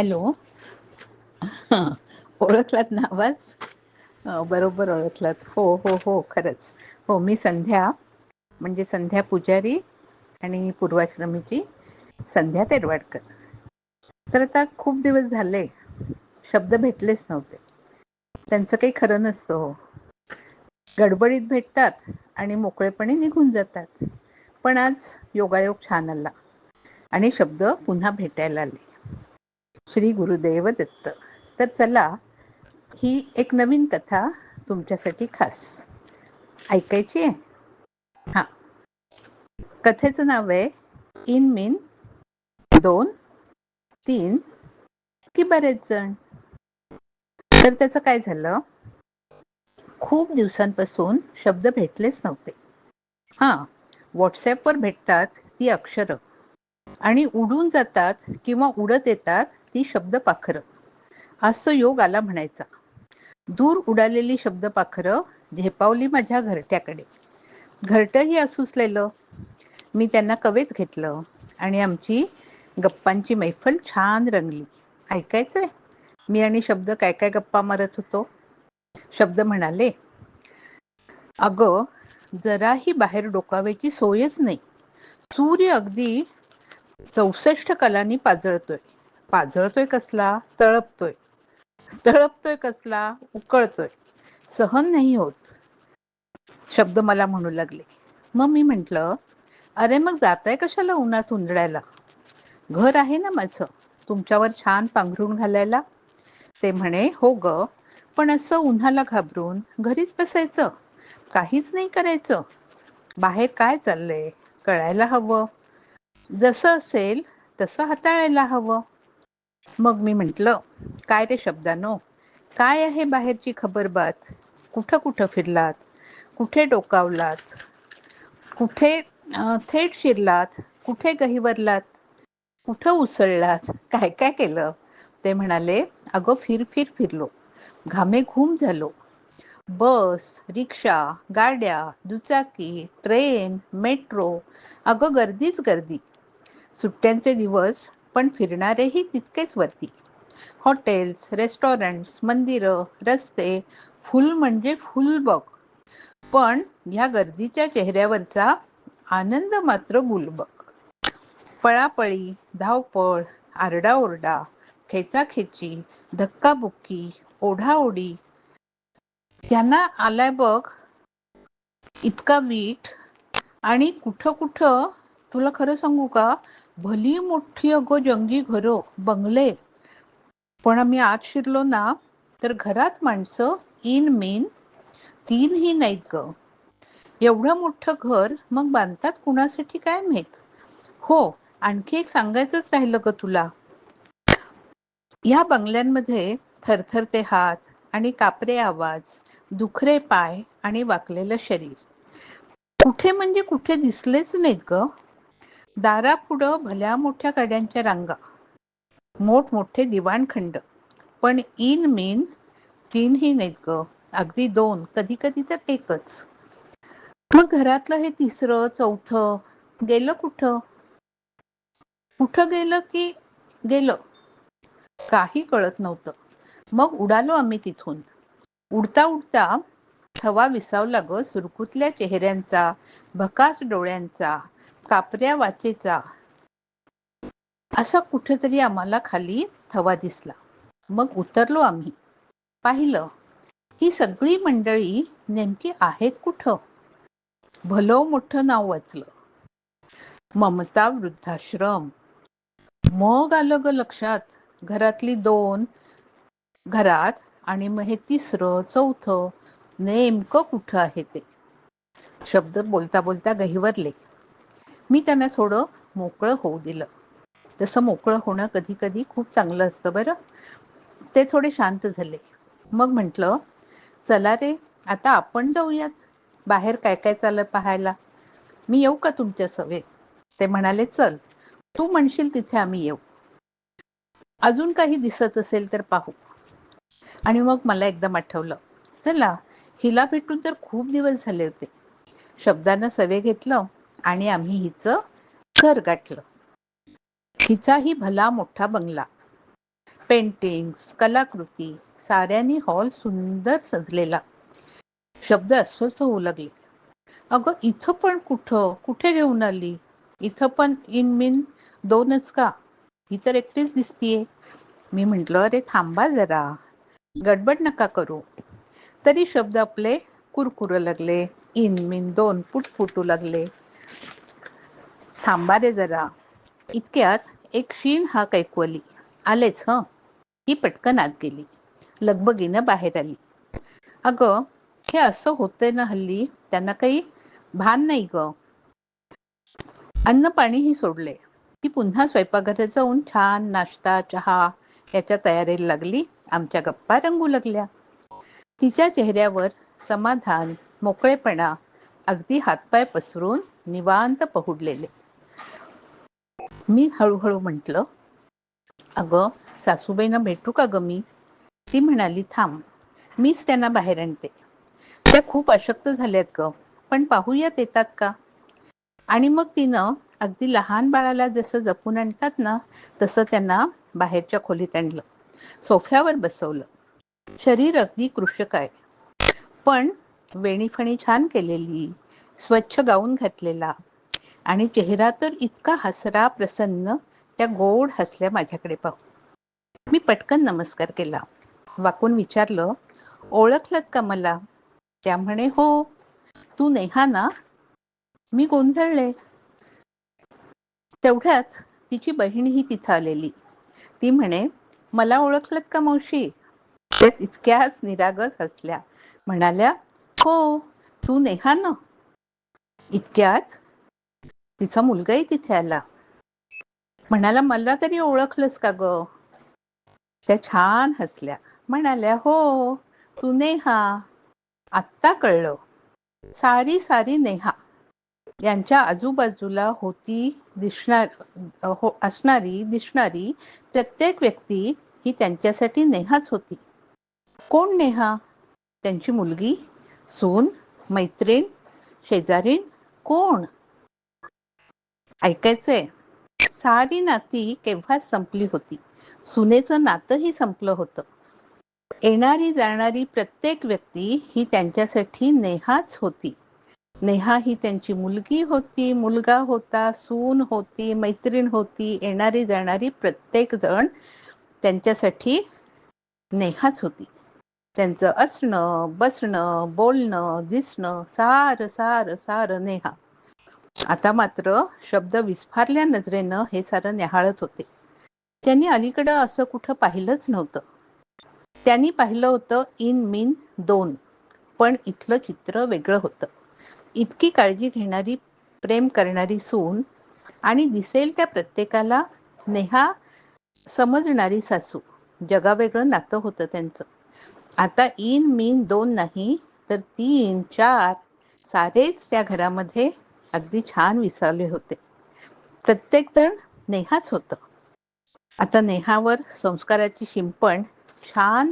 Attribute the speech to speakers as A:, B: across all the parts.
A: Hello. ओळखलात ना आवाज? बरोबर ओळखलात. हो हो हो खरंच. हो मी संध्या म्हणजे संध्या पुजारी आणि पूर्वाश्रमीची संध्या तेरवाडकर. तर आता खूप दिवस झाले शब्द भेटलेच नव्हते. त्यांचं काही खरं नसतं हो. गडबडीत भेटतात आणि मोकळेपणे निघून जातात. पण आज योगायोग छान आला आणि शब्द पुन्हा भेटायला आले. श्री गुरुदेव दत्त. तर चला ही एक नवीन कथा तुमच्यासाठी खास. ऐकायची आहे? हा. कथेचं नाव आहे इन मिन दोन तीन की बरेच जण? तर त्याचं काय झालं? खूप दिवसांपासून शब्द भेटलेच नव्हते. हा व्हॉट्सॲपवर भेटतात ती अक्षरं. आणि उडून जातात किंवा उडत येतात ती शब्द पाखरं. आज तो योग आला म्हणायचा. दूर उडालेली शब्द पाखरं झेपावली माझ्या घरट्याकडे. घरटंही असूसलेलं. मी त्यांना कवेत घेतलं आणि आमची गप्पांची मैफल छान रंगली. ऐकायचंय? मी आणि शब्द काय काय गप्पा मारत होतो? शब्द म्हणाले अगं जराही बाहेर डोकावायची सोयच नाही. सूर्य अगदी चौसष्ट कलांनी पाजळतोय. पाजळतोय कसला तळपतोय. तळपतोय कसला उकळतोय. सहन नाही होत. शब्द मला म्हणू लागले. मग मी म्हंटल अरे मग जाताय कशाला उन्हात उंदडायला घर आहे ना माझं. तुमच्यावर छान पांघरून घालायला. ते म्हणे हो ग पण असं उन्हाला घाबरून घरीच बसायचं? काहीच नाही करायचं? बाहेर काय चाललंय? कळायला हवं. जसं असेल तसं हाताळायला हवं. मग मी म्हटलं काय रे शब्दानो? काय आहे बाहेरची खबरबात? कुठं कुठं फिरलात? कुठे डोकावलात? कुठे थेट शिरलात? कुठे गहिवरलात? कुठं उसळलात? काय काय केलं? ते म्हणाले अगं फिर फिर फिरलो. घामे घूम झालो. बस रिक्षा गाड्या दुचाकी ट्रेन मेट्रो अगं गर्दीच गर्दी. सुट्ट्यांचे दिवस पण फिरणारेही तितकेच वरती. हॉटेल्स रेस्टॉरंट्स मंदिरं रस्ते फुल म्हणजे फुल बघ. पण ह्या गर्दीच्या चेहऱ्यावरचा आनंद मात्र गुलबक पळापळी धावपळ आरडाओरडा खेचाखेची धक्काबुक्की ओढाओढी त्यांना आलाय बघ. इतका वीट. आणि कुठं कुठं तुला खरं सांगू का? भली मोठी अगो जंगी घरो बंगले. पण आम्ही आत शिरलो ना तर घरात माणसं इन मिन तीन ही नाहीत ग. एवढं मोठं घर मग बांधतात कुणासाठी काय माहीत? हो आणखी एक सांगायचंच राहिलं ग तुला. या बंगल्यांमध्ये थरथरते हात आणि कापरे आवाज दुखरे पाय आणि वाकलेलं शरीर. कुठे म्हणजे कुठे दिसलेच नाहीत ग. दारापुढं भल्या मोठ्या गाड्यांच्या रांगा. मोठमोठे दिवाणखंड. पण इन मीन तीनही नाहीत ग. अगदी दोन. कधी कधी तर एकच. मग घरातलं हे तिसरं चौथं गेलं कुठं? कुठं गेलं की गेलं? काही कळत नव्हतं. मग उडालो आम्ही तिथून. उडता उडता थवा विसावला ग सुरकुतल्या चेहऱ्यांचा भकास डोळ्यांचा कापऱ्या वाचेचा. असा कुठेतरी आम्हाला खाली थवा दिसला. मग उतरलो आम्ही. पाहिलं ही सगळी मंडळी नेमकी आहेत कुठं? भलं मोठं नाव वाचलं. ममता वृद्धाश्रम. मग आलं ग लक्षात घरातली दोन घरात आणि मग हे तिसरं चौथं नेमकं कुठं आहे ते? शब्द बोलता बोलता गहिवरले. मी त्यांना थोडं मोकळं होऊ दिलं. तसं मोकळं होणं कधी कधी खूप चांगलं असतं बरं. ते थोडे शांत झाले. मग म्हटलं चला रे आता आपण जाऊयात. बाहेर काय काय चाललं पाहायला? मी येऊ का तुमच्या सवे? ते म्हणाले चल. तू म्हणशील तिथे आम्ही येऊ. अजून काही दिसत असेल तर पाहू. आणि मग मला एकदम आठवलं. चला हिला भेटून तर खूप दिवस झाले होते. शब्दानं सवे घेतलं आणि आम्ही हिचं घर गाठलं. हिचाही भला मोठा बंगला. पेंटिंग्स कलाकृती साऱ्यांनी हॉल सुंदर सजलेला. शब्द अस्वस्थ होऊ लागले. अगं इथं पण कुठं? कुठे घेऊन आली? इथं पण इन मिन दोनच का? ही तर एकटीच दिसतीये. मी म्हंटल अरे थांबा जरा. गडबड नका करू. तरी शब्द आपले कुरकुर लागले. इन मिन दोन फुट फुटू लागले. थांबा रे जरा. इतक्यात एक शीण हा कैकवली आलेच ह? ही पटकन आत गेली. लगबगीनं बाहेर आली. अगं हे असं होतंय ना हल्ली? त्यांना काही भान नाही ग. अन्न पाणीही सोडले. ती पुन्हा स्वयंपाकघरात जाऊन छान नाश्ता चहा याच्या तयारीला लागली. आमच्या गप्पा रंगू लागल्या. तिच्या चेहऱ्यावर समाधान मोकळेपणा अगदी हातपाय पसरून निवांत पहुडलेले. मी हळूहळू म्हटलं अगं सासूबाईंना भेटू का ग मी? ती म्हणाली थांब मीच त्यांना बाहेर आणते. त्या खूप अशक्त झाल्यात ग पण पाहूयात येतात का? आणि मग तिनं अगदी लहान बाळाला जसं जपून आणतात ना तसं त्यांना बाहेरच्या खोलीत आणलं. सोफ्यावर बसवलं. शरीर अगदी कृषक आहे. पण वेणीफणी छान केलेली स्वच्छ गाऊन घातलेला. आणि चेहरा तर इतका हसरा प्रसन्न त्या गोड हसल्या माझ्याकडे पाहू. मी पटकन नमस्कार केला. वाकून विचारलं ओळखलत का मला? त्या म्हणे हो. तू नेहा ना? मी गोंधळले. तेवढ्यात तिची बहीणही तिथं आलेली. ती म्हणे मला ओळखलत का मावशी? इतक्याच निरागस हसल्या. म्हणाल्या हो तू नेहा ना? इतक्यात तिचा मुलगाही तिथे आला. म्हणाला मला तरी ओळखलंस का ग? त्या छान हसल्या. म्हणाल्या हो तू नेहा आत्ता कळलं. सारी सारी नेहा. यांच्या आजूबाजूला होती दिसणार हो असणारी दिसणारी प्रत्येक व्यक्ती ही त्यांच्यासाठी नेहाच होती. कोण नेहा? त्यांची मुलगी सून मैत्रीण शेजारीण कोण? ऐकायचंय. सारी नाती केव्हाच संपली होती? सुनेचं नातंही संपलं होतं. येणारी जाणारी प्रत्येक व्यक्ती ही त्यांच्यासाठी नेहाच होती. नेहा ही त्यांची मुलगी होती मुलगा होता सून होती मैत्रीण होती येणारी जाणारी प्रत्येक जण त्यांच्यासाठी नेहाच होती. त्यांचं असणं बसणं बोलणं दिसणं सार सार सार नेहा. आता मात्र शब्द विस्फारल्या नजरेनं हे सारं न्याहाळत होते. त्यांनी अलीकडं असं कुठं पाहिलंच नव्हतं. त्यांनी पाहिलं होतं इन मीन दोन पण इथलं चित्र वेगळं होतं. इतकी काळजी घेणारी प्रेम करणारी सून आणि दिसेल त्या प्रत्येकाला नेहा समजणारी सासू. जगावेगळं नातं होतं त्यांचं. आता इन मीन दोन नाही तर तीन चार सारेच त्या घरामध्ये अगदी छान विसावले होते. प्रत्येक जण नेहाच होत. आता नेहावर संस्काराची शिंपण छान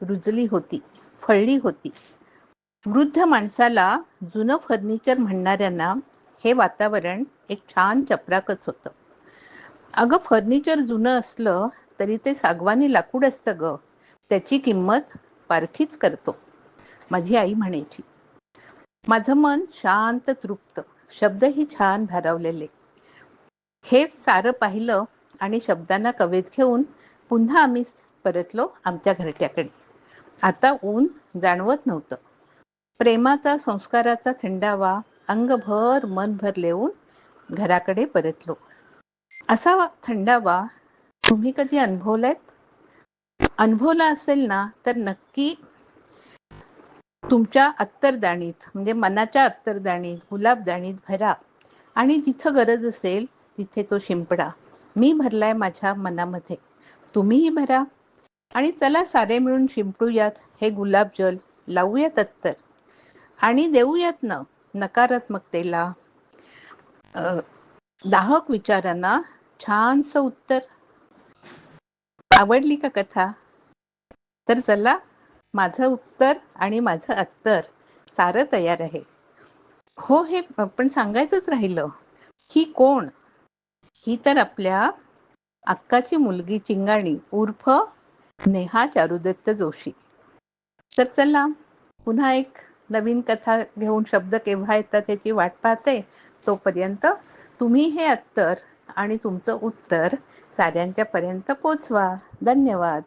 A: रुजली होती फळली होती. वृद्ध माणसाला जुनं फर्निचर म्हणणाऱ्यांना हे वातावरण एक छान चपराकच होतं. अगं फर्निचर जुनं असलं तरी ते सागवानी लाकूड असतं ग. त्याची किंमत पारखीच करतो. माझी आई म्हणायची माझं मन शांत तृप्त शब्दही छान भारावलेले. हे सारं पाहिलं आणि शब्दांना कवेत घेऊन पुन्हा आम्ही परतलो आमच्या घरट्याकडे आता ऊन जाणवत नव्हतं. प्रेमाचा संस्काराचा थंडावा अंगभर मनभर लेऊन घराकडे परतलो. असा थंडावा तुम्ही कधी अनुभवलायत? अनुभवला असेल ना तर नक्की तुमच्या अत्तरदाणीत म्हणजे मनाच्या अत्तरदाणीत गुलाबदाणीत भरा. आणि जिथं गरज असेल तिथे तो शिंपडा. मी भरलाय माझ्या मनामध्ये. तुम्हीही भरा. आणि चला सारे मिळून शिंपडूयात. हे गुलाब जल लावूयात अत्तर. आणि देऊयात न नकारात्मकतेला. दाहक विचारांना छानस उत्तर. आवडली का कथा? तर चला माझं उत्तर आणि माझं अत्तर सारं तयार आहे. हो हे पण सांगायचंच राहिलं ही कोण? ही तर आपल्या अक्काची मुलगी चिंगाणी उर्फ नेहा चारुदत्त जोशी. तर चला पुन्हा एक नवीन कथा घेऊन शब्द केव्हा येतात त्याची वाट पाहते. तोपर्यंत तुम्ही हे अत्तर आणि तुमचं उत्तर साऱ्यांच्या पर्यंत पोचवा. धन्यवाद.